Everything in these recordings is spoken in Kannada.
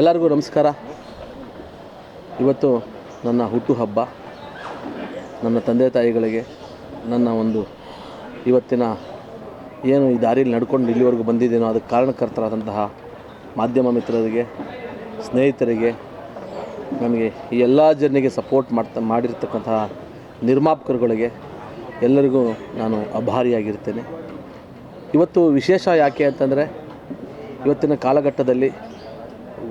ಎಲ್ಲರಿಗೂ ನಮಸ್ಕಾರ. ಇವತ್ತು ನನ್ನ ಹುಟ್ಟುಹಬ್ಬ ನನ್ನ ತಂದೆ ತಾಯಿಗಳಿಗೆ ನನ್ನ ಒಂದು ಇವತ್ತಿನ ಏನು ಈ ದಾರಿಯಲ್ಲಿ ನಡ್ಕೊಂಡು ಇಲ್ಲಿವರೆಗೂ ಬಂದಿದ್ದೇನೋ ಅದಕ್ಕೆ ಕಾರಣಕರ್ತರಾದಂತಹ ಮಾಧ್ಯಮ ಮಿತ್ರರಿಗೆ, ಸ್ನೇಹಿತರಿಗೆ ನನಗೆ ಈ ಎಲ್ಲ ಜರ್ನಿಗೆ ಸಪೋರ್ಟ್ ಮಾಡ್ತಾ, ಮಾಡಿರ್ತಕ್ಕಂತಹ ನಿರ್ಮಾಪಕರುಗಳಿಗೆ ಎಲ್ಲರಿಗೂ ನಾನು ಅಭಾರಿಯಾಗಿರ್ತೇನೆ ಇವತ್ತು ವಿಶೇಷ ಯಾಕೆ ಅಂತಂದರೆ, ಇವತ್ತಿನ ಕಾಲಘಟ್ಟದಲ್ಲಿ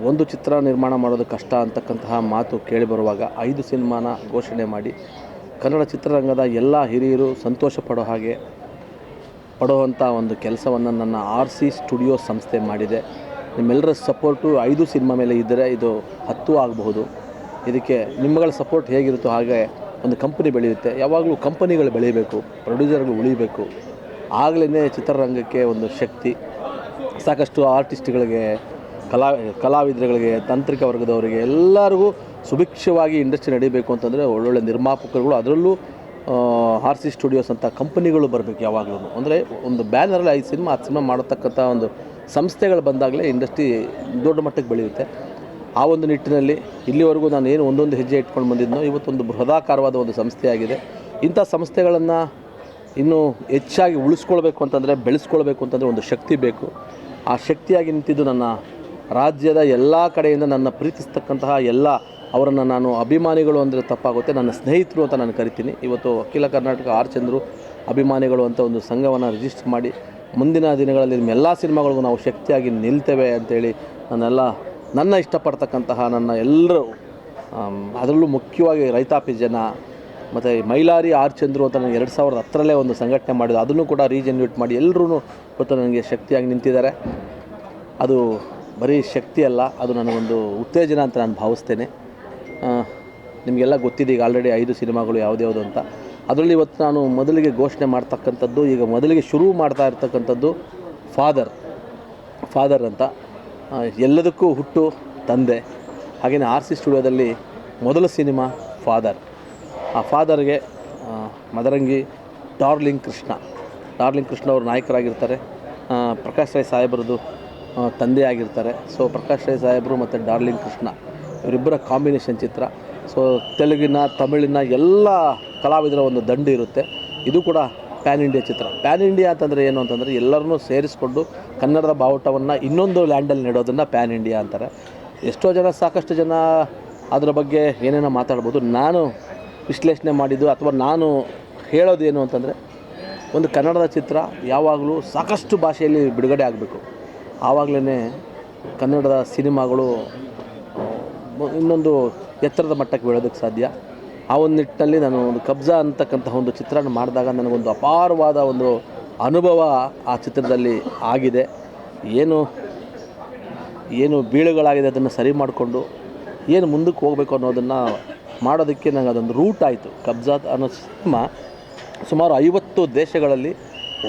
ಒಂದು ಚಿತ್ರ ನಿರ್ಮಾಣ ಮಾಡೋದು ಕಷ್ಟ ಅಂತಕ್ಕಂತಹ ಮಾತು ಕೇಳಿಬರುವಾಗ ಐದು ಸಿನಿಮಾನ ಘೋಷಣೆ ಮಾಡಿ ಕನ್ನಡ ಚಿತ್ರರಂಗದ ಎಲ್ಲ ಹಿರಿಯರು ಸಂತೋಷ ಪಡೋ ಹಾಗೆ ಪಡುವಂಥ ಒಂದು ಕೆಲಸವನ್ನು ನನ್ನ ಆರ್ ಸಿ ಸ್ಟುಡಿಯೋ ಸಂಸ್ಥೆ ಮಾಡಿದೆ. ನಿಮ್ಮೆಲ್ಲರ ಸಪೋರ್ಟು ಐದು ಸಿನಿಮಾ ಮೇಲೆ ಇದ್ದರೆ ಇದು ಹತ್ತು ಆಗಬಹುದು. ಇದಕ್ಕೆ ನಿಮ್ಮಗಳ ಸಪೋರ್ಟ್ ಹೇಗಿರುತ್ತೋ ಹಾಗೆ ಒಂದು ಕಂಪನಿ ಬೆಳೆಯುತ್ತೆ. ಯಾವಾಗಲೂ ಕಂಪನಿಗಳು ಬೆಳೀಬೇಕು ಪ್ರೊಡ್ಯೂಸರ್ಗಳು ಉಳಿಬೇಕು. ಆಗಲೇ ಚಿತ್ರರಂಗಕ್ಕೆ ಒಂದು ಶಕ್ತಿ. ಸಾಕಷ್ಟು ಆರ್ಟಿಸ್ಟ್ಗಳಿಗೆ ಕಲಾ, ಕಲಾವಿದರುಗಳಿಗೆ, ತಾಂತ್ರಿಕ ವರ್ಗದವರಿಗೆ ಎಲ್ಲರಿಗೂ ಸುಭಿಕ್ಷವಾಗಿ ಇಂಡಸ್ಟ್ರಿ ನಡೀಬೇಕು ಅಂತಂದರೆ ಒಳ್ಳೊಳ್ಳೆ ನಿರ್ಮಾಪಕರುಗಳು, ಅದರಲ್ಲೂ ಆರ್ ಸಿ ಸ್ಟುಡಿಯೋಸ್ ಅಂತ ಕಂಪನಿಗಳು ಬರಬೇಕು ಯಾವಾಗಲೂ ಅಂದರೆ ಒಂದು ಬ್ಯಾನರಲ್ಲಿ ಐದು ಸಿನಿಮಾ, ಹತ್ತು ಸಿನಿಮಾ ಮಾಡತಕ್ಕಂಥ ಒಂದು ಸಂಸ್ಥೆಗಳು ಬಂದಾಗಲೇ ಇಂಡಸ್ಟ್ರಿ ದೊಡ್ಡ ಮಟ್ಟಕ್ಕೆ ಬೆಳೆಯುತ್ತೆ. ಆ ಒಂದು ನಿಟ್ಟಿನಲ್ಲಿ ಇಲ್ಲಿವರೆಗೂ ನಾನು ಏನು ಒಂದೊಂದು ಹೆಜ್ಜೆ ಇಟ್ಕೊಂಡು ಬಂದಿದ್ನೋ, ಇವತ್ತೊಂದು ಬೃಹದಾಕಾರವಾದ ಒಂದು ಸಂಸ್ಥೆಯಾಗಿದೆ. ಇಂಥ ಸಂಸ್ಥೆಗಳನ್ನು ಇನ್ನೂ ಹೆಚ್ಚಾಗಿ ಉಳಿಸ್ಕೊಳ್ಬೇಕು ಅಂತಂದರೆ, ಬೆಳೆಸ್ಕೊಳ್ಬೇಕು ಅಂತಂದರೆ ಒಂದು ಶಕ್ತಿ ಬೇಕು. ಆ ಶಕ್ತಿಯಾಗಿ ನಿಂತಿದ್ದು ನನ್ನ ರಾಜ್ಯದ ಎಲ್ಲ ಕಡೆಯಿಂದ ನನ್ನ ಪ್ರೀತಿಸ್ತಕ್ಕಂತಹ ಎಲ್ಲ ಅವರನ್ನು ನಾನು ಅಭಿಮಾನಿಗಳು ಅಂದರೆ ತಪ್ಪಾಗುತ್ತೆ, ನನ್ನ ಸ್ನೇಹಿತರು ಅಂತ ನಾನು ಕರಿತೀನಿ. ಇವತ್ತು ಅಖಿಲ ಕರ್ನಾಟಕ ಆರ್ ಚಂದ್ರು ಅಭಿಮಾನಿಗಳು ಅಂತ ಒಂದು ಸಂಘವನ್ನು ರಿಜಿಸ್ಟರ್ ಮಾಡಿ, ಮುಂದಿನ ದಿನಗಳಲ್ಲಿ ಎಲ್ಲ ಸಿನಿಮಾಗಳಿಗೂ ನಾವು ಶಕ್ತಿಯಾಗಿ ನಿಲ್ತೇವೆ ಅಂತೇಳಿ ನನ್ನೆಲ್ಲ, ನನ್ನ ಇಷ್ಟಪಡ್ತಕ್ಕಂತಹ ನನ್ನ ಎಲ್ಲರೂ ಅದರಲ್ಲೂ ಮುಖ್ಯವಾಗಿ ರೈತಾಪಿ ಜನ, ಮತ್ತು ಮೈಲಾರಿ ಆರ್ ಚಂದ್ರು ಅಂತ ನನಗೆ ಎರಡು ಸಾವಿರದ ಹತ್ತರಲ್ಲೇ ಒಂದು ಸಂಘಟನೆ ಮಾಡಿದ್ದು ಅದನ್ನು ಕೂಡ ರೀಜನ್ಯೂಟ್ ಮಾಡಿ ಎಲ್ಲರೂ ಇವತ್ತು ನನಗೆ ಶಕ್ತಿಯಾಗಿ ನಿಂತಿದ್ದಾರೆ. ಅದು ಬರೀ ಶಕ್ತಿ ಅಲ್ಲ ಅದು ನನಗೊಂದು ಉತ್ತೇಜನ ಅಂತ ನಾನು ಭಾವಿಸ್ತೇನೆ. ನಿಮಗೆಲ್ಲ ಗೊತ್ತಿದೆ ಈಗ ಆಲ್ರೆಡಿ ಐದು ಸಿನಿಮಾಗಳು ಯಾವುದ್ಯಾವುದು ಅಂತ. ಅದರಲ್ಲಿ ಇವತ್ತು ನಾನು ಮೊದಲಿಗೆ ಘೋಷಣೆ ಮಾಡ್ತಕ್ಕಂಥದ್ದು ಈಗ ಮೊದಲಿಗೆ ಶುರು ಮಾಡ್ತಾ ಇರ್ತಕ್ಕಂಥದ್ದು ಫಾದರ್ ಫಾದರ್ ಅಂತ. ಎಲ್ಲದಕ್ಕೂ ಹುಟ್ಟು ತಂದೆ. ಹಾಗೆಯೇ ಆರ್ ಸಿ ಸ್ಟುಡಿಯೋದಲ್ಲಿ ಮೊದಲ ಸಿನಿಮಾ ಫಾದರ್ ಆ ಫಾದರ್ಗೆ ಮದರಂಗಿ ಡಾರ್ಲಿಂಗ್ ಕೃಷ್ಣ ಡಾರ್ಲಿಂಗ್ ಕೃಷ್ಣ ಅವರು ನಾಯಕರಾಗಿರ್ತಾರೆ. ಪ್ರಕಾಶ್ ರೈ ಸಾಹೇಬ್ರದ್ದು ಆ, ತಂದೆ ಆಗಿರ್ತಾರೆ. ಸೊ ಪ್ರಕಾಶ್ ರೈ ಸಾಹೇಬರು ಮತ್ತು ಡಾರ್ಲಿಂಗ್ ಕೃಷ್ಣ, ಇವರಿಬ್ಬರ ಕಾಂಬಿನೇಷನ್ ಚಿತ್ರ. ಸೊ ತೆಲುಗಿನ, ತಮಿಳಿನ ಎಲ್ಲ ಕಲಾವಿದರ ಒಂದು ದಂಡು ಇರುತ್ತೆ. ಇದು ಕೂಡ ಪ್ಯಾನ್ ಇಂಡಿಯಾ ಚಿತ್ರ. ಪ್ಯಾನ್ ಇಂಡಿಯಾ ಅಂತಂದರೆ ಏನು ಅಂತಂದರೆ ಎಲ್ಲರನ್ನೂ ಸೇರಿಸ್ಕೊಂಡು ಕನ್ನಡದ ಬಾವುಟವನ್ನು ಇನ್ನೊಂದು ಲ್ಯಾಂಡಲ್ಲಿ ನೆಡೋದನ್ನು ಪ್ಯಾನ್ ಇಂಡಿಯಾ ಅಂತಾರೆ. ಎಷ್ಟೋ ಜನ, ಸಾಕಷ್ಟು ಜನ ಅದರ ಬಗ್ಗೆ ಏನೇನೋ ಮಾತಾಡ್ಬೋದು. ನಾನು ವಿಶ್ಲೇಷಣೆ ಮಾಡಿದ್ದು ಅಥವಾ ನಾನು ಹೇಳೋದೇನು ಅಂತಂದರೆ, ಒಂದು ಕನ್ನಡದ ಚಿತ್ರ ಯಾವಾಗಲೂ ಸಾಕಷ್ಟು ಭಾಷೆಯಲ್ಲಿ ಬಿಡುಗಡೆ ಆಗಬೇಕು. ಆವಾಗಲೇ ಕನ್ನಡದ ಸಿನಿಮಾಗಳು ಇನ್ನೊಂದು ಎತ್ತರದ ಮಟ್ಟಕ್ಕೆ ಬೆಳೋದಕ್ಕೆ ಸಾಧ್ಯ. ಆ ಒಂದು ನಿಟ್ಟಿನಲ್ಲಿ ನಾನು ಒಂದು ಕಬ್ಜಾ ಅಂತಕ್ಕಂತಹ ಒಂದು ಚಿತ್ರನ ಮಾಡಿದಾಗ ನನಗೊಂದು ಅಪಾರವಾದ ಒಂದು ಅನುಭವ ಆ ಚಿತ್ರದಲ್ಲಿ ಆಗಿದೆ. ಏನು ಏನು ಬೀಳುಗಳಾಗಿದೆ ಅದನ್ನು ಸರಿ ಮಾಡಿಕೊಂಡು ಏನು ಮುಂದಕ್ಕೆ ಹೋಗಬೇಕು ಅನ್ನೋದನ್ನು ಮಾಡೋದಕ್ಕೆ ನನಗೆ ಅದೊಂದು ರೂಟ್ ಆಯಿತು. ಕಬ್ಜಾ ಅನ್ನೋ ಸಿನಿಮಾ ಸುಮಾರು ಐವತ್ತು ದೇಶಗಳಲ್ಲಿ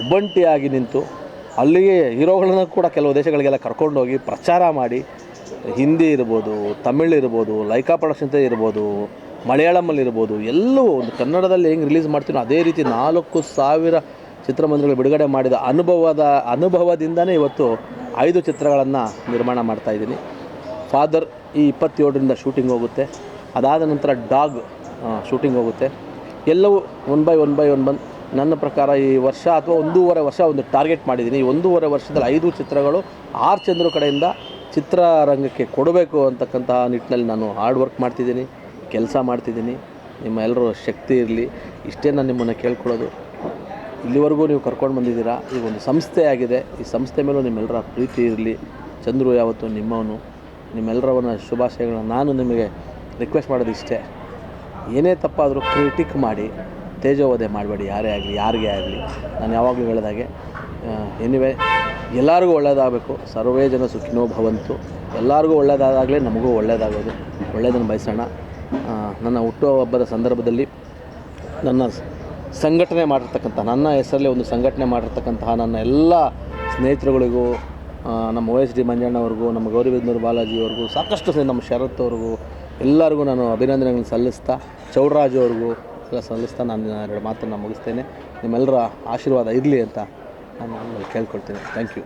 ಒಬ್ಬಂಟಿಯಾಗಿ ನಿಂತು ಅಲ್ಲಿಗೆ ಹೀರೋಗಳನ್ನು ಕೂಡ ಕೆಲವು ದೇಶಗಳಿಗೆಲ್ಲ ಕರ್ಕೊಂಡೋಗಿ ಪ್ರಚಾರ ಮಾಡಿ, ಹಿಂದಿ ಇರ್ಬೋದು, ತಮಿಳ್ ಇರ್ಬೋದು, ಲೈಕಾ ಪ್ರೊಡಕ್ಷನ್ಸ್ ಇರ್ಬೋದು ಮಲಯಾಳಮಲ್ಲಿ ಇರ್ಬೋದು ಎಲ್ಲವೂ ಒಂದು ಕನ್ನಡದಲ್ಲಿ ಹೆಂಗೆ ರಿಲೀಸ್ ಮಾಡ್ತೀನೋ ಅದೇ ರೀತಿ ನಾಲ್ಕು ಸಾವಿರ ಚಿತ್ರಮಂದಿರಗಳು ಬಿಡುಗಡೆ ಮಾಡಿದ ಅನುಭವದ, ಅನುಭವದಿಂದನೇ ಇವತ್ತು ಐದು ಚಿತ್ರಗಳನ್ನು ನಿರ್ಮಾಣ ಮಾಡ್ತಾಯಿದ್ದೀನಿ ಫಾದರ್ ಈ ಇಪ್ಪತ್ತೇಳರಿಂದ ಶೂಟಿಂಗ್ ಹೋಗುತ್ತೆ. ಅದಾದ ನಂತರ ಡಾಗ್ ಶೂಟಿಂಗ್ ಹೋಗುತ್ತೆ. ಎಲ್ಲವೂ one by one by one ಬಂದು ನನ್ನ ಪ್ರಕಾರ ಈ ವರ್ಷ ಅಥವಾ ಒಂದೂವರೆ ವರ್ಷ ಒಂದು ಟಾರ್ಗೆಟ್ ಮಾಡಿದ್ದೀನಿ. ಈ ಒಂದೂವರೆ ವರ್ಷದಲ್ಲಿ ಐದು ಚಿತ್ರಗಳು ಆರ್ ಚಂದ್ರು ಕಡೆಯಿಂದ ಚಿತ್ರರಂಗಕ್ಕೆ ಕೊಡಬೇಕು ಅಂತಕ್ಕಂತಹ ನಿಟ್ಟಿನಲ್ಲಿ ನಾನು ಹಾರ್ಡ್ ವರ್ಕ್ ಮಾಡ್ತಿದ್ದೀನಿ, ಕೆಲಸ ಮಾಡ್ತಿದ್ದೀನಿ. ನಿಮ್ಮ ಎಲ್ಲರೂ ಶಕ್ತಿ ಇರಲಿ. ಇಷ್ಟೇ ನಾನು ನಿಮ್ಮನ್ನು ಕೇಳ್ಕೊಳ್ಳೋದು. ಇಲ್ಲಿವರೆಗೂ ನೀವು ಕರ್ಕೊಂಡು ಬಂದಿದ್ದೀರಾ? ಈ ಒಂದು ಸಂಸ್ಥೆ ಆಗಿದೆ. ಈ ಸಂಸ್ಥೆ ಮೇಲೂ ನಿಮ್ಮೆಲ್ಲರ ಪ್ರೀತಿ ಇರಲಿ. ಚಂದ್ರು ಯಾವತ್ತು ನಿಮ್ಮವನು. ನಿಮ್ಮೆಲ್ಲರವನ ಶುಭಾಶಯಗಳನ್ನ ನಾನು ನಿಮಗೆ ರಿಕ್ವೆಸ್ಟ್ ಮಾಡೋದು ಇಷ್ಟೇ ಏನೇ ತಪ್ಪಾದರೂ ಕ್ರಿಟಿಕ್ ಮಾಡಿ. ತೇಜೋವಧೆ ಮಾಡಬೇಡಿ, ಯಾರೇ ಆಗಲಿ, ಯಾರಿಗೇ ಆಗಲಿ. ನಾನು ಯಾವಾಗಲೂ ಹೇಳಿದಾಗೆ ಎನಿವೆ ಎಲ್ಲರಿಗೂ ಒಳ್ಳೆಯದಾಗಬೇಕು ಸರ್ವೇ ಜನ ಸುಖಿನೋ ಭವಂತು. ಎಲ್ಲರಿಗೂ ಒಳ್ಳೆಯದಾದಾಗಲೇ ನಮಗೂ ಒಳ್ಳೆಯದಾಗೋದು ಒಳ್ಳೆಯದನ್ನು ಬಯಸೋಣ. ನನ್ನ ಹುಟ್ಟುಹಬ್ಬದ ಸಂದರ್ಭದಲ್ಲಿ ನನ್ನ ಸಂಘಟನೆ ಮಾಡಿರ್ತಕ್ಕಂಥ, ನನ್ನ ಹೆಸರಲ್ಲಿ ಒಂದು ಸಂಘಟನೆ ಮಾಡಿರ್ತಕ್ಕಂತಹ ನನ್ನ ಎಲ್ಲ ಸ್ನೇಹಿತರುಗಳಿಗೂ ನಮ್ಮ ಓ ಎಸ್ ಡಿ ಮಂಜಣ್ಣವ್ರಿಗೂ, ನಮ್ಮ ಗೌರಿಬಿದನೂರು ಬಾಲಾಜಿಯವ್ರಿಗೂ, ಸಾಕಷ್ಟು ನಮ್ಮ ಶರತ್ ಅವ್ರಿಗೂ, ಎಲ್ಲರಿಗೂ ನಾನು ಅಭಿನಂದನೆಗಳನ್ನು ಸಲ್ಲಿಸ್ತಾ, ಚೌಡರಾಜು ಅವ್ರಿಗೂ ಸಲ್ಲಿಸ್ತಾ ನಾನು ಎರಡು ಮಾತನ್ನು ಮುಗಿಸ್ತೇನೆ. ನಿಮ್ಮೆಲ್ಲರ ಆಶೀರ್ವಾದ ಇರಲಿ ಅಂತ ನಾನು ಕೇಳ್ಕೊಳ್ತೇನೆ. Thank you